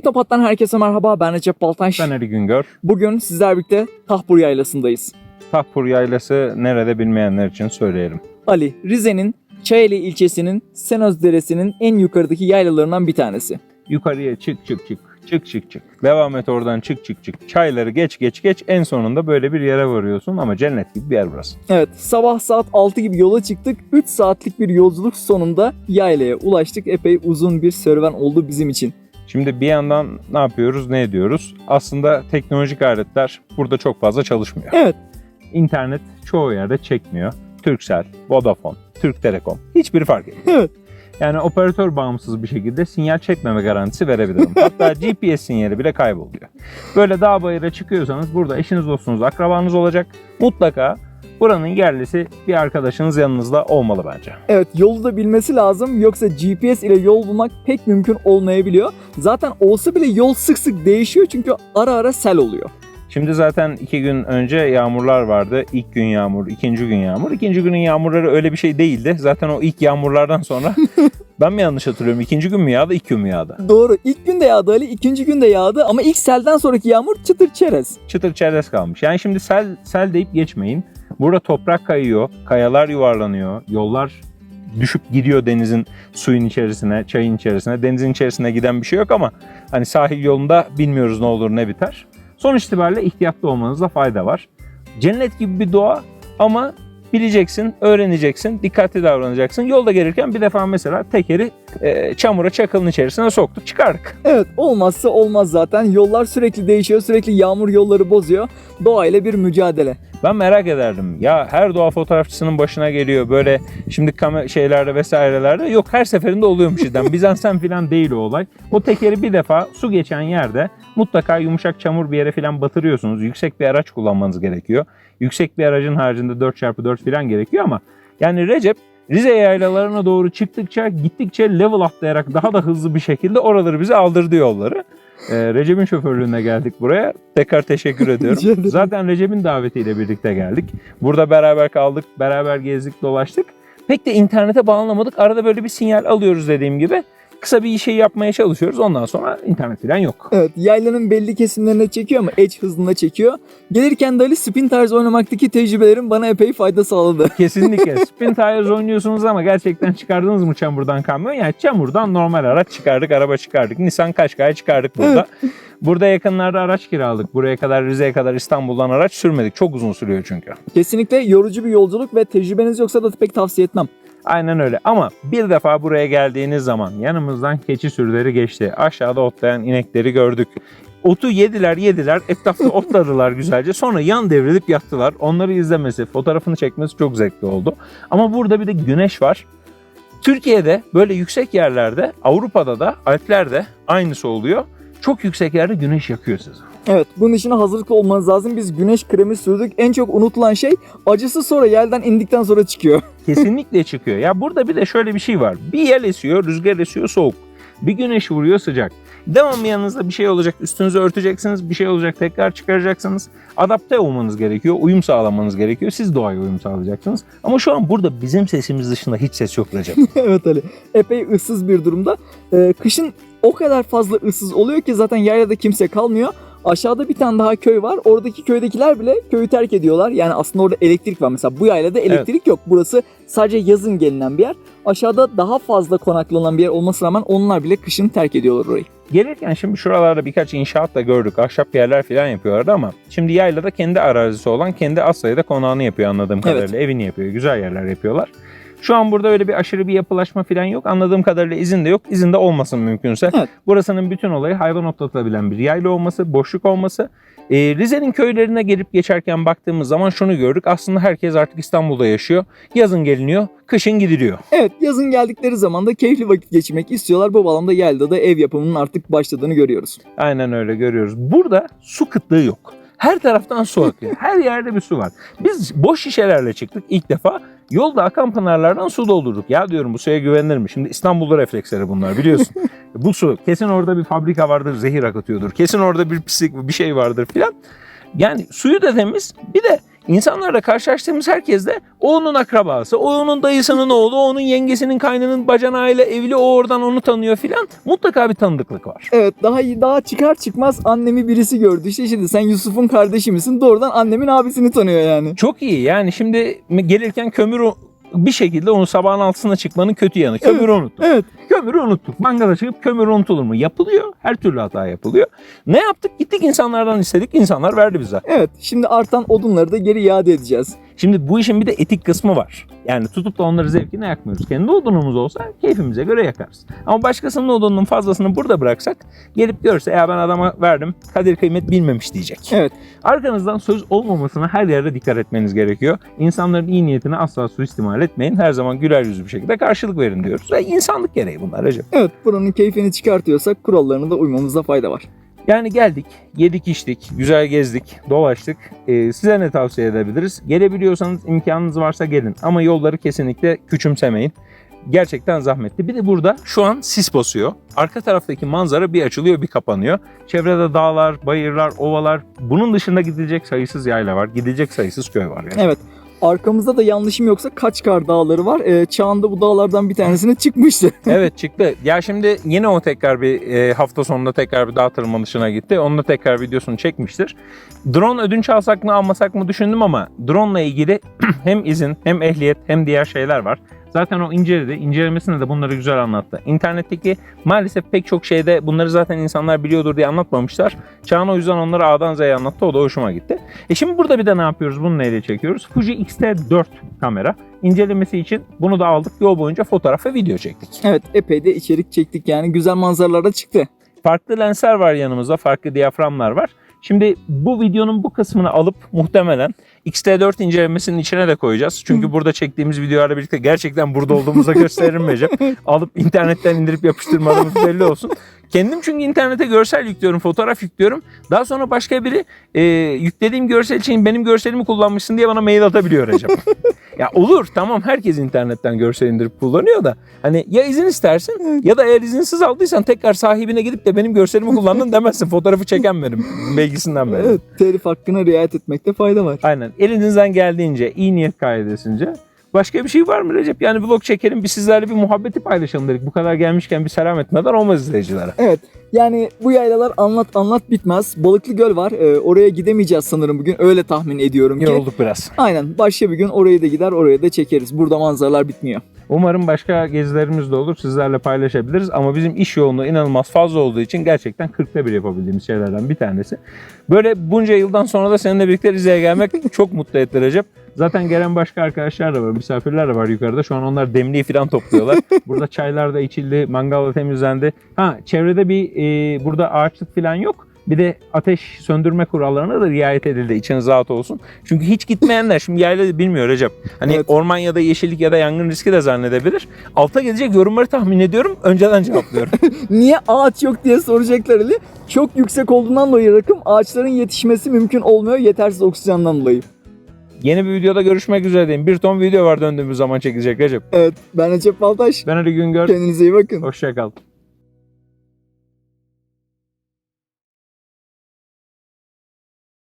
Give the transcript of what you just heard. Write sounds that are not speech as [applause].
Teknopat'tan herkese merhaba. Ben Recep Baltaş. Ben Ali Güngör. Bugün sizler birlikte Tahpur Yaylası'ndayız. Tahpur Yaylası nerede bilmeyenler için söyleyelim. Ali, Rize'nin Çayeli ilçesinin Senoz Deresi'nin en yukarıdaki yaylalarından bir tanesi. Yukarıya çık çık çık. Çık çık çık. Devam et oradan çık çık çık. Çayları geç geç geç. En sonunda böyle bir yere varıyorsun ama cennet gibi bir yer burası. Evet, sabah saat 6 gibi yola çıktık. 3 saatlik bir yolculuk sonunda yaylaya ulaştık. Epey uzun bir serüven oldu bizim için. Şimdi bir yandan ne yapıyoruz, ne ediyoruz? Aslında teknolojik aletler burada çok fazla çalışmıyor. Evet, İnternet çoğu yerde çekmiyor. Turkcell, Vodafone, Türk Telekom hiçbiri fark etmiyor. Evet. Yani operatör bağımsız bir şekilde sinyal çekmeme garantisi verebilirim. Hatta [laughs] GPS sinyali bile kayboluyor. Böyle dağ bayıra çıkıyorsanız burada eşiniz, dostunuz, akrabanız olacak. Mutlaka buranın yerlisi bir arkadaşınız yanınızda olmalı bence. Evet yolu da bilmesi lazım yoksa GPS ile yol bulmak pek mümkün olmayabiliyor. Zaten olsa bile yol sık sık değişiyor çünkü ara ara sel oluyor. Şimdi zaten iki gün önce yağmurlar vardı. İlk gün yağmur, ikinci gün yağmur. İkinci günün yağmurları öyle bir şey değildi. Zaten o ilk yağmurlardan sonra [laughs] ben mi yanlış hatırlıyorum? İkinci gün mü yağdı, ilk gün mü yağdı? Doğru ilk gün de yağdı Ali ikinci gün de yağdı ama ilk selden sonraki yağmur çıtır çerez. Çıtır çerez kalmış. Yani şimdi sel, sel deyip geçmeyin. Burada toprak kayıyor, kayalar yuvarlanıyor, yollar düşüp gidiyor denizin suyun içerisine, çayın içerisine. Denizin içerisine giden bir şey yok ama hani sahil yolunda bilmiyoruz ne olur ne biter. Sonuç itibariyle ihtiyatlı olmanızda fayda var. Cennet gibi bir doğa ama bileceksin, öğreneceksin, dikkatli davranacaksın. Yolda gelirken bir defa mesela tekeri e, çamura çakılın içerisine soktuk, çıkardık. Evet olmazsa olmaz zaten yollar sürekli değişiyor sürekli yağmur yolları bozuyor. Doğayla bir mücadele. Ben merak ederdim. Ya her doğa fotoğrafçısının başına geliyor böyle şimdi kamer şeylerde vesairelerde yok her seferinde oluyormuş cidden. [laughs] Bizansen falan değil o olay. O tekeri bir defa su geçen yerde mutlaka yumuşak çamur bir yere falan batırıyorsunuz. Yüksek bir araç kullanmanız gerekiyor. Yüksek bir aracın haricinde 4x4 falan gerekiyor ama yani Recep Rize yaylalarına doğru çıktıkça gittikçe level atlayarak daha da hızlı bir şekilde oraları bize aldırdı yolları. Ee, Recep'in şoförlüğüne geldik buraya. Tekrar teşekkür [laughs] ediyorum. Zaten Recep'in davetiyle birlikte geldik. Burada beraber kaldık, beraber gezdik, dolaştık. Pek de internete bağlanamadık. Arada böyle bir sinyal alıyoruz dediğim gibi. Kısa bir şey yapmaya çalışıyoruz. Ondan sonra internet falan yok. Evet yaylanın belli kesimlerine çekiyor ama edge hızında çekiyor. Gelirken de Ali spin tarzı oynamaktaki tecrübelerim bana epey fayda sağladı. [laughs] Kesinlikle. Spin tires oynuyorsunuz ama gerçekten çıkardınız mı çamurdan kamyon? Yani çamurdan normal araç çıkardık, araba çıkardık. Nissan Qashqai çıkardık burada. Burada yakınlarda araç kiraladık. Buraya kadar Rize'ye kadar İstanbul'dan araç sürmedik. Çok uzun sürüyor çünkü. Kesinlikle yorucu bir yolculuk ve tecrübeniz yoksa da pek tavsiye etmem. Aynen öyle. Ama bir defa buraya geldiğiniz zaman yanımızdan keçi sürüleri geçti. Aşağıda otlayan inekleri gördük. Otu yediler yediler. Etrafta [laughs] otladılar güzelce. Sonra yan devrilip yattılar. Onları izlemesi, fotoğrafını çekmesi çok zevkli oldu. Ama burada bir de güneş var. Türkiye'de böyle yüksek yerlerde, Avrupa'da da, Alplerde aynısı oluyor. Çok yüksek yerde güneş yakıyor sizi. Evet bunun için hazırlıklı olmanız lazım. Biz güneş kremi sürdük. En çok unutulan şey acısı sonra yelden indikten sonra çıkıyor. [laughs] Kesinlikle çıkıyor. Ya burada bir de şöyle bir şey var. Bir yel esiyor, rüzgar esiyor, soğuk. Bir güneş vuruyor, sıcak. Devamlı yanınızda bir şey olacak, üstünüzü örteceksiniz, bir şey olacak, tekrar çıkaracaksınız. Adapte olmanız gerekiyor, uyum sağlamanız gerekiyor. Siz doğaya uyum sağlayacaksınız. Ama şu an burada bizim sesimiz dışında hiç ses yok Recep. [laughs] evet Ali. Epey ıssız bir durumda. Ee, kışın o kadar fazla ıssız oluyor ki zaten yaylada kimse kalmıyor. Aşağıda bir tane daha köy var. Oradaki köydekiler bile köyü terk ediyorlar. Yani aslında orada elektrik var. Mesela bu yaylada elektrik yok. Burası sadece yazın gelinen bir yer. Aşağıda daha fazla konaklanan bir yer olmasına rağmen onlar bile kışın terk ediyorlar orayı. Gelirken şimdi şuralarda birkaç inşaat da gördük. Ahşap yerler falan yapıyorlardı ama şimdi yaylada kendi arazisi olan kendi az sayıda konağını yapıyor anladığım Evet. kadarıyla. Evini yapıyor. Güzel yerler yapıyorlar. Şu an burada öyle bir aşırı bir yapılaşma falan yok. Anladığım kadarıyla izin de yok. İzin de olmasın mümkünse. Evet. Burasının bütün olayı hayvan otlatılabilen bir yayla olması, boşluk olması. Ee, Rize'nin köylerine gelip geçerken baktığımız zaman şunu gördük. Aslında herkes artık İstanbul'da yaşıyor. Yazın geliniyor, kışın gidiliyor. Evet yazın geldikleri zaman da keyifli vakit geçirmek istiyorlar. Bu bağlamda yaylada da ev yapımının artık başladığını görüyoruz. Aynen öyle görüyoruz. Burada su kıtlığı yok. Her taraftan su akıyor. [laughs] Her yerde bir su var. Biz boş şişelerle çıktık ilk defa. Yolda akan pınarlardan su doldurduk. Ya diyorum bu suya güvenilir mi? Şimdi İstanbul'da refleksleri bunlar biliyorsun. [laughs] bu su kesin orada bir fabrika vardır zehir akıtıyordur. Kesin orada bir pislik bir şey vardır filan. Yani suyu da temiz bir de İnsanlarla karşılaştığımız herkes de o onun akrabası, o onun dayısının oğlu, o onun yengesinin kaynının bacanağıyla evli, o oradan onu tanıyor filan. Mutlaka bir tanıdıklık var. Evet daha daha çıkar çıkmaz annemi birisi gördü. İşte şimdi sen Yusuf'un kardeşi misin? Doğrudan annemin abisini tanıyor yani. Çok iyi yani şimdi gelirken kömür bir şekilde onu sabahın altısına çıkmanın kötü yanı. Kömürü unuttuk. Evet. Kömürü unuttuk. Mangala çıkıp kömür unutulur mu? Yapılıyor. Her türlü hata yapılıyor. Ne yaptık? Gittik insanlardan istedik. İnsanlar verdi bize. Evet. Şimdi artan odunları da geri iade edeceğiz. Şimdi bu işin bir de etik kısmı var. Yani tutup da onları zevkine yakmıyoruz. Kendi odunumuz olsa keyfimize göre yakarız. Ama başkasının odununun fazlasını burada bıraksak gelip görse ya ben adama verdim kadir kıymet bilmemiş diyecek. Evet. Arkanızdan söz olmamasına her yerde dikkat etmeniz gerekiyor. İnsanların iyi niyetini asla suistimal etmeyin. Her zaman güler yüzlü bir şekilde karşılık verin diyoruz. Ve insanlık gereği bunlar Recep. Evet. Buranın keyfini çıkartıyorsak kurallarına da uymamızda fayda var. Yani geldik, yedik içtik, güzel gezdik, dolaştık. Ee, size ne tavsiye edebiliriz? Gelebiliyorsanız imkanınız varsa gelin. Ama yolları kesinlikle küçümsemeyin. Gerçekten zahmetli. Bir de burada şu an sis basıyor. Arka taraftaki manzara bir açılıyor bir kapanıyor. Çevrede dağlar, bayırlar, ovalar. Bunun dışında gidilecek sayısız yayla var. Gidilecek sayısız köy var. Yani. Evet. Arkamızda da yanlışım yoksa Kaçkar Dağları var. Ee, Çağında bu dağlardan bir tanesine çıkmıştı. [laughs] evet çıktı. Ya şimdi yine o tekrar bir e, hafta sonunda tekrar bir dağ tırmanışına gitti. Onun da tekrar videosunu çekmiştir. Drone ödünç alsak mı almasak mı düşündüm ama drone ile ilgili [clears throat] hem izin hem ehliyet hem diğer şeyler var. Zaten o inceledi. İncelemesinde de bunları güzel anlattı. İnternetteki maalesef pek çok şeyde bunları zaten insanlar biliyordur diye anlatmamışlar. Çağan o yüzden onları A'dan Z'ye anlattı. O da hoşuma gitti. E şimdi burada bir de ne yapıyoruz? Bunu neyle çekiyoruz? Fuji X-T4 kamera. İncelemesi için bunu da aldık. Yol boyunca fotoğraf ve video çektik. evet epey de içerik çektik yani. Güzel manzaralar da çıktı. Farklı lensler var yanımızda, farklı diyaframlar var. Şimdi bu videonun bu kısmını alıp muhtemelen X-T4 incelemesinin içine de koyacağız. Çünkü burada çektiğimiz videolarla birlikte gerçekten burada olduğumuza gösteririm Recep. [laughs] Alıp internetten indirip yapıştırmadığımız belli olsun. Kendim çünkü internete görsel yüklüyorum, fotoğraf yüklüyorum. Daha sonra başka biri e, yüklediğim görsel için benim görselimi kullanmışsın diye bana mail atabiliyor Recep. [laughs] ya olur tamam herkes internetten görsel indirip kullanıyor da hani ya izin istersin ya da eğer izinsiz aldıysan tekrar sahibine gidip de benim görselimi kullandın [laughs] demezsin. Fotoğrafı çeken benim bilgisinden beri. Evet. Telif hakkına riayet etmekte fayda var. Aynen. Elinizden geldiğince, iyi niyet kaydesince. Başka bir şey var mı Recep? Yani vlog çekelim, bir sizlerle bir muhabbeti paylaşalım dedik. Bu kadar gelmişken bir selam etmeden olmaz izleyicilere. Evet. Yani bu yaylalar anlat anlat bitmez. Balıklı Göl var. Ee, oraya gidemeyeceğiz sanırım bugün. Öyle tahmin ediyorum ki. Yorulduk biraz. Aynen. Başka bir gün oraya da gider, oraya da çekeriz. Burada manzaralar bitmiyor. Umarım başka gezilerimiz de olur. Sizlerle paylaşabiliriz. Ama bizim iş yoğunluğu inanılmaz fazla olduğu için gerçekten 40'ta bir yapabildiğimiz şeylerden bir tanesi. Böyle bunca yıldan sonra da seninle birlikte Rize'ye gelmek [laughs] çok mutlu etti Recep. Zaten gelen başka arkadaşlar da var, misafirler de var yukarıda. Şu an onlar demliği falan topluyorlar. [laughs] burada çaylar da içildi, mangal da temizlendi. Ha çevrede bir e, burada ağaçlık falan yok. Bir de ateş söndürme kurallarına da riayet edildi. İçiniz rahat olsun. Çünkü hiç gitmeyenler şimdi yayla bilmiyor Recep. Hani Evet. orman ya da yeşillik ya da yangın riski de zannedebilir. Alta gelecek yorumları tahmin ediyorum. Önceden cevaplıyorum. [laughs] Niye ağaç yok diye soracaklar Ali. Çok yüksek olduğundan dolayı rakım ağaçların yetişmesi mümkün olmuyor yetersiz oksijenden dolayı. Yeni bir videoda görüşmek üzere diyeyim. Bir ton video var döndüğümüz zaman çekilecek Recep. Evet ben Recep Baltaş. Ben Ali Güngör. Kendinize iyi bakın. Hoşçakal.